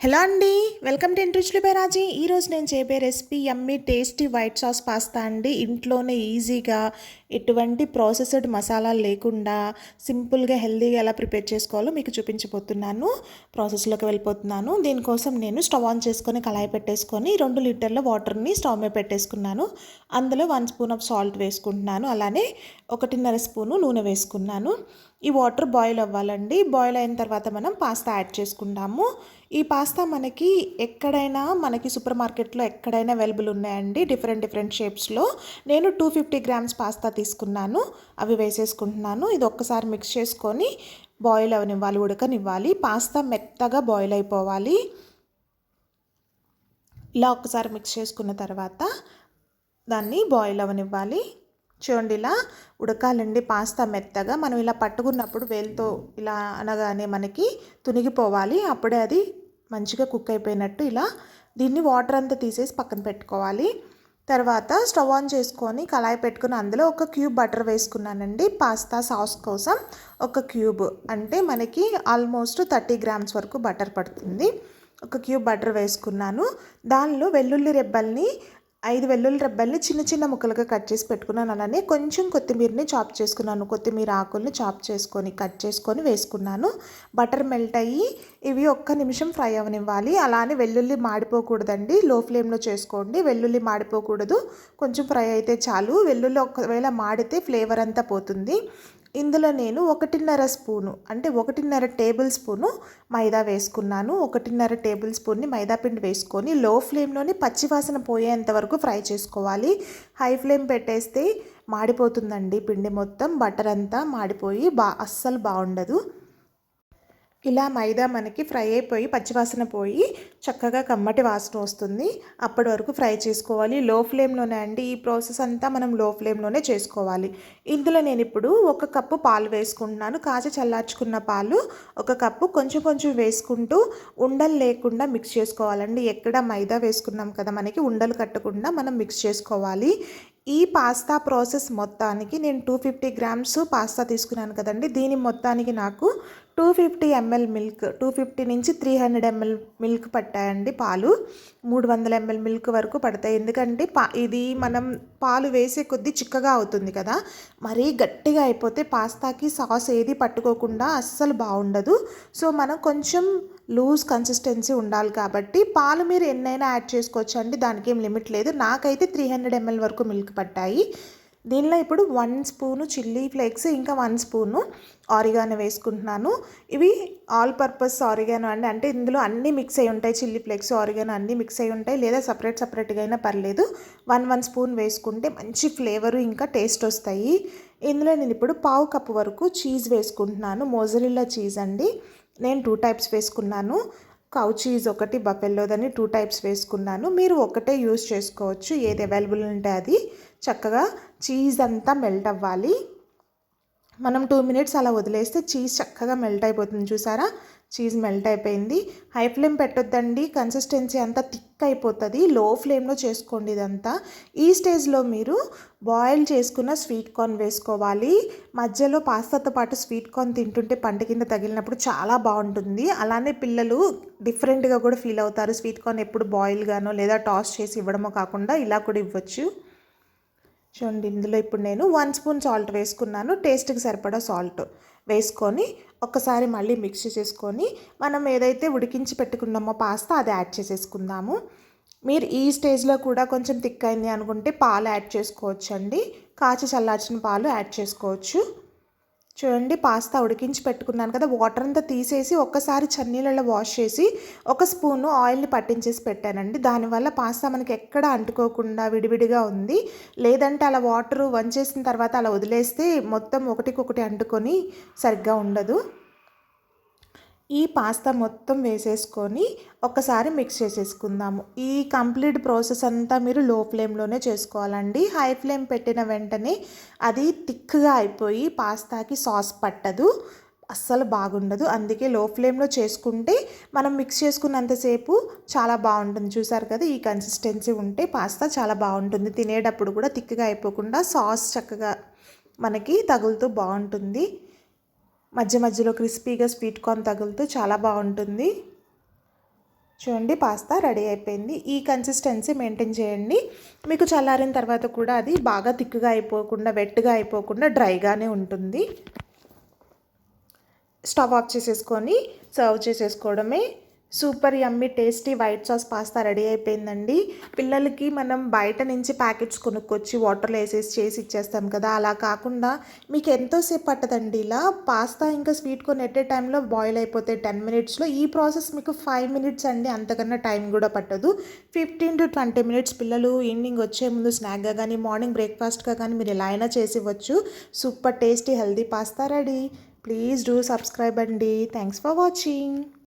Hello అండి welcome to ఇంట్రుచులు బైరాజీ ఈరోజు నేను చేయబోయే recipe yummy tasty white sauce pasta అండి. ఇంట్లోనే ఈజీగా ఎటువంటి ప్రాసెస్డ్ మసాలాలు లేకుండా సింపుల్గా హెల్తీగా ఎలా ప్రిపేర్ చేసుకోవాలో మీకు చూపించబోతున్నాను. ప్రాసెస్లోకి వెళ్ళిపోతున్నాను. దీనికోసం నేను స్టవ్ ఆన్ చేసుకొని కళాయి పెట్టేసుకొని రెండు లీటర్ల వాటర్ని స్టవ్ మీద పెట్టేసుకున్నాను. అందులో వన్ స్పూన్ ఆఫ్ సాల్ట్ వేసుకుంటున్నాను. అలానే ఒకటిన్నర స్పూను నూనె వేసుకున్నాను. ఈ వాటర్ బాయిల్ అవ్వాలండి. బాయిల్ అయిన తర్వాత మనం పాస్తా యాడ్ చేసుకుంటాము. ఈ పాస్తా మనకి ఎక్కడైనా మనకి సూపర్ మార్కెట్లో ఎక్కడైనా అవైలబుల్ ఉన్నాయండి. డిఫరెంట్ డిఫరెంట్ షేప్స్లో. నేను టూ ఫిఫ్టీ గ్రామ్స్ పాస్తా తీసుకున్నాను. అవి వేసేసుకుంటున్నాను. ఇది ఒక్కసారి మిక్స్ చేసుకొని బాయిల్ అవనివ్వాలి ఉడకనివ్వాలి. పాస్తా మెత్తగా బాయిల్ అయిపోవాలి. ఇలా ఒక్కసారి మిక్స్ చేసుకున్న తర్వాత దాన్ని బాయిల్ అవనివ్వాలి. చూడండి ఇలా ఉడకాలండి పాస్తా మెత్తగా. మనం ఇలా పట్టుకున్నప్పుడు వేలుతో ఇలా అనగానే మనకి తునిగిపోవాలి. అప్పుడే అది మంచిగా కుక్ అయిపోయినట్టు ఇలా దీన్ని వాటర్ అంతా తీసేసి పక్కన పెట్టుకోవాలి. తర్వాత స్టవ్ ఆన్ చేసుకొని కళాయి పెట్టుకుని అందులో ఒక క్యూబ్ బటర్ వేసుకున్నానండి పాస్తా సాస్ కోసం. ఒక క్యూబ్ అంటే మనకి ఆల్మోస్ట్ థర్టీ గ్రామ్స్ వరకు బటర్ పడుతుంది. ఒక క్యూబ్ బటర్ వేసుకున్నాను. దానిలో వెల్లుల్లి రెబ్బల్ని ఐదు వెల్లుల్లి రెబ్బల్ని చిన్న చిన్న ముక్కలుగా కట్ చేసి పెట్టుకున్నాను. అలానే కొంచెం కొత్తిమీరని చాప్ చేసుకున్నాను. కొత్తిమీర ఆకుల్ని చాప్ చేసుకొని కట్ చేసుకొని వేసుకున్నాను. బటర్ మెల్ట్ అయ్యి ఇవి ఒక్క నిమిషం ఫ్రై అవనివ్వాలి. అలానే వెల్లుల్లి మాడిపోకూడదండి. లో ఫ్లేమ్లో చేసుకోండి. వెల్లుల్లి మాడిపోకూడదు. కొంచెం ఫ్రై అయితే చాలు. వెల్లుల్లి ఒకవేళ మాడితే ఫ్లేవర్ అంతా పోతుంది. ఇందులో నేను ఒకటిన్నర స్పూను అంటే ఒకటిన్నర టేబుల్ స్పూను మైదా వేసుకున్నాను. ఒకటిన్నర టేబుల్ స్పూన్ని మైదా పిండి వేసుకొని లో ఫ్లేమ్లోని పచ్చివాసన పోయేంత వరకు ఫ్రై చేసుకోవాలి. హై ఫ్లేమ్ పెట్టేస్తే మాడిపోతుందండి పిండి మొత్తం బటర్ అంతా మాడిపోయి బా అస్సలు బాగుండదు. ఇలా మైదా మనకి ఫ్రై అయిపోయి పచ్చివాసన పోయి చక్కగా కమ్మటి వాసన వస్తుంది. అప్పటి వరకు ఫ్రై చేసుకోవాలి. లో ఫ్లేమ్లోనే అండి. ఈ ప్రాసెస్ అంతా మనం లో ఫ్లేమ్లోనే చేసుకోవాలి. ఇందులో నేను ఇప్పుడు ఒక కప్పు పాలు వేసుకుంటున్నాను. కాచి చల్లార్చుకున్న పాలు ఒక కప్పు కొంచెం కొంచెం వేసుకుంటూ ఉండలు లేకుండా మిక్స్ చేసుకోవాలండి. ఎక్కడ మైదా వేసుకున్నాం కదా మనకి ఉండలు కట్టకుండా మనం మిక్స్ చేసుకోవాలి. ఈ పాస్తా ప్రాసెస్ మొత్తానికి నేను టూ ఫిఫ్టీ గ్రామ్స్ పాస్తా తీసుకున్నాను కదండి. దీని మొత్తానికి నాకు two fifty ML milk two fifty నుంచి త్రీ హండ్రెడ్ ఎంఎల్ మిల్క్ పట్టాయండి పాలు. మూడు వందల ఎంఎల్ మిల్క్ వరకు పడతాయి. ఎందుకంటే పా ఇది మనం పాలు వేసే కొద్దీ చిక్కగా అవుతుంది కదా. మరీ గట్టిగా అయిపోతే పాస్తాకి సాస్ ఏది పట్టుకోకుండా అస్సలు బాగుండదు. సో మనం కొంచెం లూజ్ కన్సిస్టెన్సీ ఉండాలి కాబట్టి పాలు మీరు ఎన్నైనా యాడ్ చేసుకోవచ్చు అండి దానికి ఏం లిమిట్ లేదు. నాకైతే త్రీ హండ్రెడ్ ఎంఎల్ వరకు మిల్క్ పట్టాయి. దీనిలో ఇప్పుడు వన్ స్పూను చిల్లీ ఫ్లేక్స్ ఇంకా వన్ స్పూను ఆరిగానో వేసుకుంటున్నాను. ఇవి ఆల్ పర్పస్ ఆరిగానో అండి. అంటే ఇందులో అన్నీ మిక్స్ అయి ఉంటాయి. చిల్లీ ఫ్లేక్స్ ఆరిగానో అన్నీ మిక్స్ అయి ఉంటాయి. లేదా సపరేట్ సపరేట్గా అయినా పర్లేదు. వన్ వన్ స్పూన్ వేసుకుంటే మంచి ఫ్లేవరు ఇంకా టేస్ట్ వస్తాయి. ఇందులో నేను ఇప్పుడు పావు కప్పు వరకు చీజ్ వేసుకుంటున్నాను. మోజరిల్లా చీజ్ అండి. నేను టూ టైప్స్ వేసుకున్నాను. కౌ చీజ్ ఒకటి బఫెల్లోదని టూ టైప్స్ వేసుకున్నాను. మీరు ఒకటే యూస్ చేసుకోవచ్చు. ఏది అవైలబుల్ ఉంటే అది. చక్కగా చీజ్ అంతా మెల్ట్ అవ్వాలి. మనం టూ మినిట్స్ అలా వదిలేస్తే చీజ్ చక్కగా మెల్ట్ అయిపోతుంది. చూసారా? చీజ్ మెల్ట్ అయిపోయింది. హై ఫ్లేమ్ పెట్టొద్దండి. కన్సిస్టెన్సీ అంతా థిక్ అయిపోతుంది. లో ఫ్లేమ్లో చేసుకోండి ఇదంతా. ఈ స్టేజ్లో మీరు బాయిల్ చేసుకున్న స్వీట్ కార్న్ వేసుకోవాలి. మధ్యలో పాస్తాతో పాటు స్వీట్ కార్న్ తింటుంటే పంట కింద తగిలినప్పుడు చాలా బాగుంటుంది. అలానే పిల్లలు డిఫరెంట్గా కూడా ఫీల్ అవుతారు. స్వీట్ కార్న్ ఎప్పుడు బాయిల్గానో లేదా టాస్ చేసి ఇవ్వడమో కాకుండా ఇలా కూడా ఇవ్వచ్చు. చూడండి ఇందులో ఇప్పుడు నేను వన్ స్పూన్ సాల్ట్ వేసుకున్నాను. టేస్ట్కి సరిపడా సాల్ట్ వేసుకొని ఒక్కసారి మళ్ళీ మిక్స్ చేసుకొని మనం ఏదైతే ఉడికించి పెట్టుకున్నామో పాస్తా అది యాడ్ చేసేసుకుందాము. మీరు ఈ స్టేజ్లో కూడా కొంచెం థిక్ అయింది అనుకుంటే పాలు యాడ్ చేసుకోవచ్చు అండి కాచి చల్లార్చిన పాలు యాడ్ చేసుకోవచ్చు. చూడండి పాస్తా ఉడికించి పెట్టుకున్నాను కదా. వాటర్ అంతా తీసేసి ఒక్కసారి చన్నీళ్ళలో వాష్ చేసి ఒక స్పూను ఆయిల్ని పట్టించేసి పెట్టానండి. దానివల్ల పాస్తా మనకి ఎక్కడ అంటుకోకుండా విడివిడిగా ఉంది. లేదంటే అలా వాటర్ వంచేసిన తర్వాత అలా వదిలేస్తే మొత్తం ఒకటికొకటి అంటుకొని సరిగ్గా ఉండదు. ఈ పాస్తా మొత్తం వేసేసుకొని ఒకసారి మిక్స్ చేసేసుకుందాము. ఈ కంప్లీట్ ప్రాసెస్ అంతా మీరు లో ఫ్లేమ్లోనే చేసుకోవాలండి. హై ఫ్లేమ్ పెట్టిన వెంటనే అది థిక్గా అయిపోయి పాస్తాకి సాస్ పట్టదు. అస్సలు బాగుండదు. అందుకే లో ఫ్లేమ్లో చేసుకుంటే మనం మిక్స్ చేసుకున్నంతసేపు చాలా బాగుంటుంది. చూసారు కదా ఈ కన్సిస్టెన్సీ ఉంటే పాస్తా చాలా బాగుంటుంది. తినేటప్పుడు కూడా థిక్గా అయిపోకుండా సాస్ చక్కగా మనకి తగులుతూ బాగుంటుంది. మధ్య మధ్యలో క్రిస్పీగా స్వీట్ కార్న్ తగులుతూ చాలా బాగుంటుంది. చూడండి పాస్తా రెడీ అయిపోయింది. ఈ కన్సిస్టెన్సీ మెయింటైన్ చేయండి. మీకు చల్లారిన తర్వాత కూడా అది బాగా థిక్గా అయిపోకుండా వెట్గా అయిపోకుండా డ్రైగానే ఉంటుంది. స్టవ్ ఆఫ్ చేసేసుకొని సర్వ్ చేసేసుకోవడమే. Super yummy tasty white sauce pasta ready అయిపోయిందండి. పిల్లలకి మనం బయట నుంచి ప్యాకెట్స్ కొనుక్కొచ్చి వాటర్లో వేసేసి చేసి ఇచ్చేస్తాం కదా. అలా కాకుండా మీకు ఎంతోసేపు పట్టదండి ఇలా. పాస్తా ఇంకా స్వీట్ కొని ఎట్టే టైంలో బాయిల్ అయిపోతే టెన్ మినిట్స్లో ఈ ప్రాసెస్ మీకు ఫైవ్ మినిట్స్ అండి. అంతకన్నా టైం కూడా పట్టదు. ఫిఫ్టీన్ టు ట్వంటీ మినిట్స్ పిల్లలు ఈవినింగ్ వచ్చే ముందు స్నాక్గా కానీ మార్నింగ్ బ్రేక్ఫాస్ట్గా కానీ మీరు ఎలా అయినా చేసి ఇవ్వచ్చు super tasty healthy pasta ready. Please do subscribe అండి. Thanks for watching.